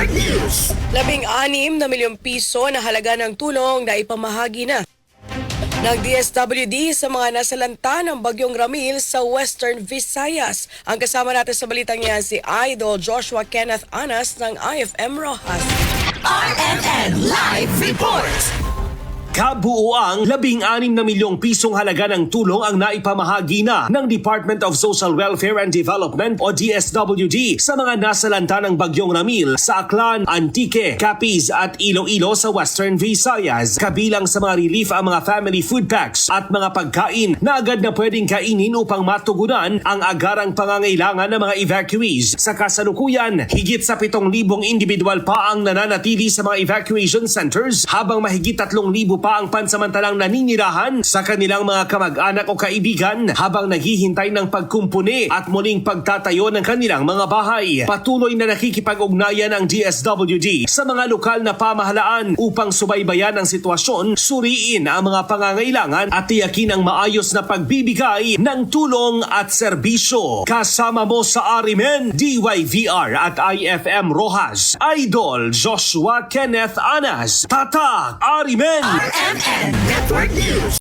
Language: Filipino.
Network News. Labing anim na milyong piso na halaga ng tulong na ipamahagi na ng DSWD sa mga nasalanta ng Bagyong Ramil sa Western Visayas. Ang kasama natin sa balitang yan si Idol Joshua Kenneth Anas ng IFM Rojas. RMN. Kabuuang 16 na milyong pisong halaga ng tulong ang naipamahagi na ng Department of Social Welfare and Development o DSWD sa mga nasalanta ng Bagyong Ramil sa Aklan, Antique, Capiz at Iloilo sa Western Visayas. Kabilang sa mga relief ang mga family food packs at mga pagkain na agad na pwedeng kainin upang matugunan ang agarang pangangailangan ng mga evacuees. Sa kasalukuyan, higit sa 7,000 individual pa ang nananatili sa mga evacuation centers habang mahigit 3,000 pa ang pansamantalang naninirahan sa kanilang mga kamag-anak o kaibigan habang naghihintay ng pagkumpuni at muling pagtatayo ng kanilang mga bahay. Patuloy na nakikipag-ugnayan ang DSWD sa mga lokal na pamahalaan upang subaybayan ang sitwasyon, suriin ang mga pangangailangan at tiyakin ang maayos na pagbibigay ng tulong at serbisyo. Kasama mo sa Arimen, DYVR at IFM Rojas, Idol Joshua Kenneth Anas, Tatak Arimen! RMN Network News.